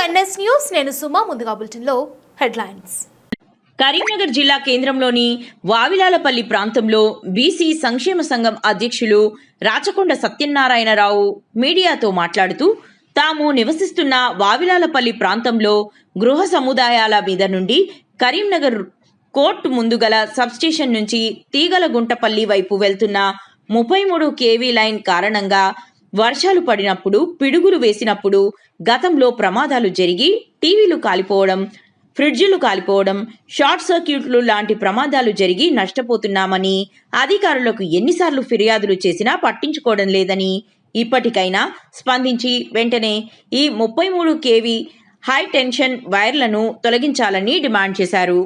NS news నేను సుమా ముందుగా బులెటిన్లో హెడ్లైన్స్. కరీంనగర్ జిల్లా కేంద్రంలోని వావిలాలపల్లి ప్రాంతంలో బీసీ సంక్షేమ సంఘం అధ్యక్షులు రాచకొండ సత్యనారాయణరావు మీడియాతో మాట్లాడుతూ తాము నివసిస్తున్న వావిలాలపల్లి ప్రాంతంలో గృహ సముదాయాల మీద నుండి కరీంనగర్ కోర్టు ముందుగల సబ్స్టేషన్ నుంచి తీగలగుంటపల్లి వైపు వెళ్తున్న ముప్పై మూడు కేవీ లైన్ కారణంగా వర్షాలు పడినప్పుడు పిడుగులు వేసినప్పుడు గతంలో ప్రమాదాలు జరిగి టీవీలు కాలిపోవడం ఫ్రిడ్జులు కాలిపోవడం షార్ట్ సర్క్యూట్లు లాంటి ప్రమాదాలు జరిగి నష్టపోతున్నామని అధికారులకు ఎన్నిసార్లు ఫిర్యాదులు చేసినా పట్టించుకోవడం లేదని ఇప్పటికైనా స్పందించి వెంటనే ఈ ముప్పై మూడు కేవీ హై టెన్షన్ వైర్లను తొలగించాలని డిమాండ్ చేశారు.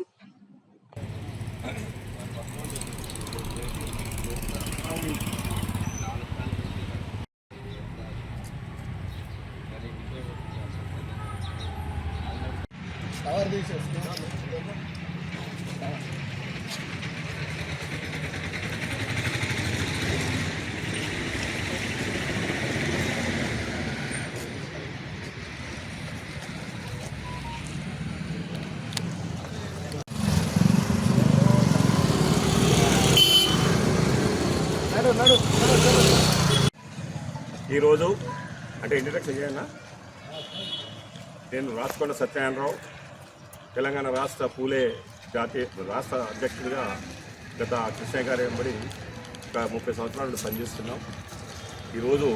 ఈరోజు అంటే ఇంట్రడక్షన్ చేయన్నా నేను రాచకొండ సత్యనారాయణరావు తెలంగాణ రాష్ట్ర పూలే జాతీయ రాష్ట్ర అధ్యక్షుడిగా గత కృష్ణయ్య గారి వెంబడి ఒక ముప్పై సంవత్సరాల నుండి పనిచేస్తున్నాం. ఈరోజు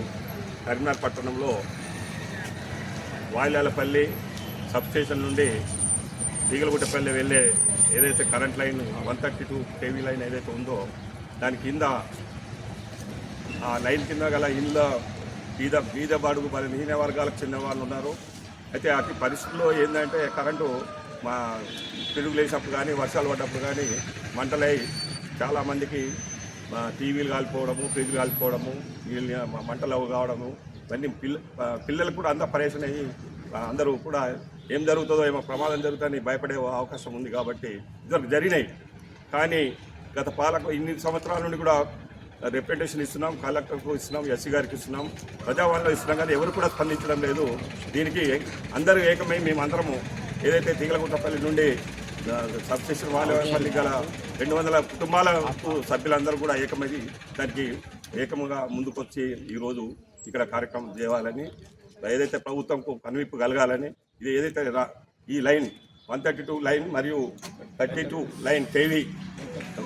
కరీంనగర్ పట్టణంలో వాయిలాలపల్లి సబ్స్టేషన్ నుండి ఈగలగుట్టపల్లి వెళ్ళే ఏదైతే current line one thirty two KV line ఏదైతే ఉందో దాని కింద ఆ లైన్ కింద గల ఇళ్ళ బీద బీద బాడుగు మరి హీన వర్గాలకు చెందిన వాళ్ళు ఉన్నారు. అయితే అతి పరిస్థితుల్లో ఏంటంటే కరెంటు మా పెరుగు వేసినప్పుడు కానీ వర్షాలు పడ్డప్పుడు కానీ మంటలై చాలామందికి టీవీలు కాలిపోవడము ఫ్రిడ్జ్లు కాలిపోవడము వీళ్ళని మంటలు కావడము ఇవన్నీ పిల్ల పిల్లలకు కూడా అంతా పరేషన్ అయ్యి అందరూ కూడా ఏం జరుగుతుందో ఏమో ప్రమాదం జరుగుతుందని భయపడే అవకాశం ఉంది కాబట్టి ఇద్దరు జరిగినాయి. కానీ గత పాలక ఇన్ని సంవత్సరాల నుండి కూడా రిప్రజెంటేషన్ ఇస్తున్నాం కలెక్టర్కు ఇస్తున్నాం ఎస్సీ గారికి ఇస్తున్నాం. ప్రజావాణిలో ఇస్తున్నాం కానీ ఎవరు కూడా స్పందించడం లేదు. దీనికి అందరూ ఏకమై మేమందరము ఏదైతే తీగలగుట్టపల్లి నుండి సబ్స్టేషన్ వాళ్ళపల్లి గల రెండు వందల కుటుంబాల సభ్యులందరూ కూడా ఏకమై దానికి ఏకముగా ముందుకొచ్చి ఈరోజు ఇక్కడ కార్యక్రమం చేయాలని ఏదైతే ప్రభుత్వంకు కనువిప్పు కలగాలని ఇది ఏదైతే రా- ఈ line one thirty two line మరియు thirty two line KV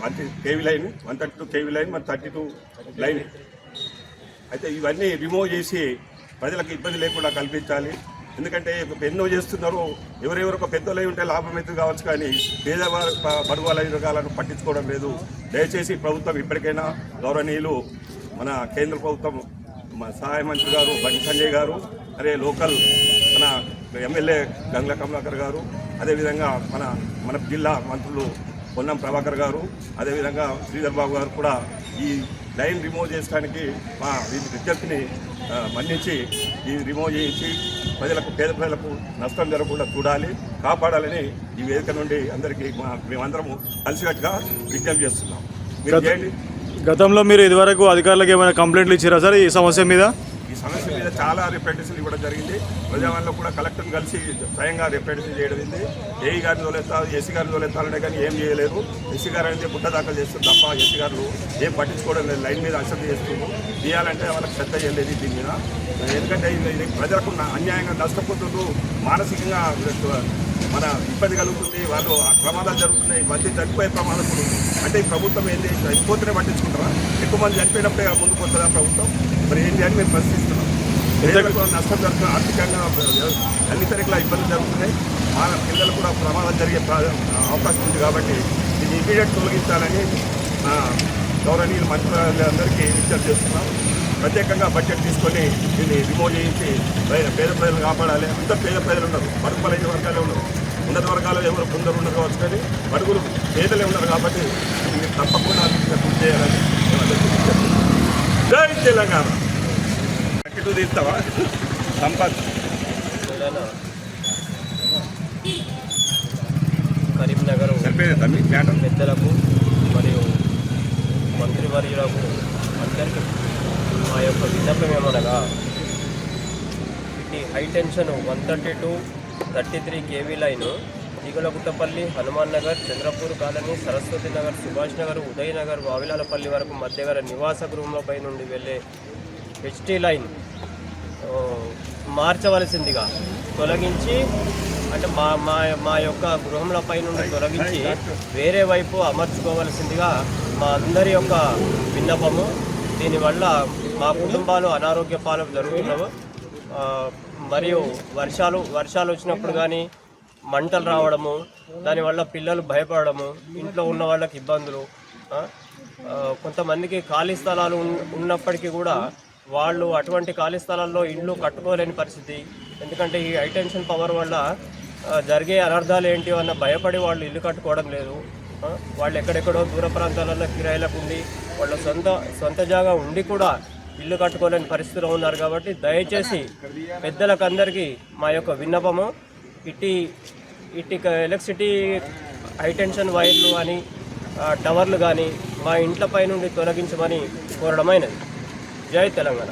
one KV line one thirty two KV line మన థర్టీ టూ లైన్. అయితే ఇవన్నీ రిమూవ్ చేసి ప్రజలకు ఇబ్బంది లేకుండా కల్పించాలి. ఎందుకంటే ఎన్నో చేస్తున్నారు ఎవరెవరికి పెద్దలై ఉంటే లాభం అయితే కావచ్చు కానీ పేద బడుగుల వర్గాలను పట్టించుకోవడం లేదు. దయచేసి ప్రభుత్వం ఇప్పటికైనా గౌరవనీయులు మన కేంద్ర ప్రభుత్వం మన సహాయ మంత్రి గారు బండి సంజయ్ గారు అరే లోకల్ మన ఎమ్మెల్యే గంగ్ల కమలాకర్ గారు అదేవిధంగా మన మన జిల్లా మంత్రులు పొన్నం ప్రభాకర్ గారు అదేవిధంగా శ్రీధర్ బాబు గారు కూడా ఈ లైన్ రిమూవ్ చేయడానికి మా విజ్ఞప్తిని మన్నించి ఈ రిమూవ్ చేయించి ప్రజలకు పేద ప్రజలకు నష్టం జరగకుండా చూడాలి కాపాడాలని ఈ వేదిక నుండి అందరికీ మా మేమందరము కలిసికట్టుగా విజ్ఞప్తి చేస్తున్నాం. మీరు చేయండి. గతంలో మీరు ఇదివరకు అధికారులకు ఏమైనా కంప్లైంట్లు ఇచ్చారా సార్ ఈ సమస్య మీద? ఈ సమస్య మీద చాలా రిప్రజెంటేషన్ ఇవ్వడం జరిగింది. ప్రజావాణిలో కూడా కలెక్టర్ని కలిసి స్వయంగా రిప్రజెంటేషన్ చేయడం జరిగింది ఏఈ గారిని తోలేస్తా ఎస్సీ గారిని తోలేస్తారనే కానీ ఏం చేయలేదు ఎస్సీ గారు అనేది గుట్ట దాఖలు చేస్తుంది తప్ప ఎస్సీ గారు ఏం పట్టించుకోవడం లేదు. లైన్ మీద అశ్రద్ధ చేస్తున్నారు తీయాలంటే వాళ్ళకి శ్రద్ధ చేయలేదు దీని మీద. ఎందుకంటే ఇది ప్రజలకు అన్యాయంగా నష్టపోతుండ్రు మానసికంగా మన ఇబ్బంది కలుగుతుంది వాళ్ళు ఆ ప్రమాదాలు జరుగుతున్నాయి మంది చనిపోయే ప్రమాదం కూడా. అంటే ఈ ప్రభుత్వం ఏంటి చనిపోతేనే పట్టించుకుంటారా ఎక్కువ మంది చనిపోయినప్పుడే ముందుకు వస్తుందా ప్రభుత్వం? మరి ఏంటి అని మేము ప్రశ్నిస్తున్నాం. ప్రజలకు నష్టం జరుగుతుంది ఆర్థికంగా అన్ని తరగల ఇబ్బందులు జరుగుతున్నాయి. మా పిల్లలు కూడా ప్రమాదం జరిగే అవకాశం ఉంది కాబట్టి దీన్ని ఇమీడియట్ తొలగించాలని గౌరవనీయులు మంత్రులందరికీ విజ్ఞప్తి చేస్తున్నాం. ప్రత్యేకంగా బడ్జెట్ తీసుకొని దీన్ని రిమూవ్ చేయించి పేద ప్రజలు కాపాడాలి. అందరు పేద ప్రజలు ఉన్నారు. బడుగు బలైన వర్గాలే ఉన్నారు. ఉన్నత వర్గాలు ఎవరు కొందరు ఉన్నారు కావచ్చు కానీ బడుగులు పేదలే ఉన్నారు కాబట్టి దీన్ని తప్పకుండా కృషి చేయాలని. జై తెలంగాణ. అక్కడు తీస్తావా? సంపత్. కరీంనగర్ పెద్దలకు మరియు మంత్రివర్యులకు అందరికీ మా యొక్క విన్నపం ఏమనగా ఇది high tension one thirty two thirty three KV line దిగులగుట్టపల్లి Hanuman Nagar Chandrapur colony Saraswati Nagar Subhash Nagar Uday Nagar Vavilalapalli వరకు మధ్య గల నివాస గృహంపై నుండి వెళ్ళే హెచ్టీ లైన్ మార్చవలసిందిగా తొలగించి అంటే మా మా మా యొక్క గృహంలపై నుండి తొలగించి వేరే వైపు అమర్చుకోవలసిందిగా మా అందరి యొక్క విన్నపము. దీనివల్ల మా కుటుంబాలు అనారోగ్య పాలకు జరుగుతున్నాము. మరియు వర్షాలు వర్షాలు వచ్చినప్పుడు కానీ మంటలు రావడము దానివల్ల పిల్లలు భయపడము ఇంట్లో ఉన్న వాళ్ళకి ఇబ్బందులు కొంతమందికి ఖాళీ స్థలాలు ఉన్నప్పటికీ కూడా వాళ్ళు అటువంటి ఖాళీ స్థలాల్లో ఇల్లు కట్టుకోలేని పరిస్థితి. ఎందుకంటే ఈ హైటెన్షన్ పవర్ వల్ల జరిగే అనర్థాలు ఏంటి అన్న భయపడి వాళ్ళు ఇల్లు కట్టుకోవడం లేదు. వాళ్ళు ఎక్కడెక్కడో దూర ప్రాంతాలలో కిరాయిలకు ఉండి వాళ్ళ సొంత సొంత జాగా ఉండి కూడా ఇల్లు కట్టుకోలేని పరిస్థితిలో ఉన్నారు కాబట్టి దయచేసి పెద్దలకు అందరికీ మా యొక్క విన్నపము. ఇట్టి ఇట్టి ఎలక్ట్రిసిటీ హైటెన్షన్ వైర్లు కానీ టవర్లు కానీ మా ఇంట్లపై నుండి తొలగించమని కోరడమైనది. జై తెలంగాణ.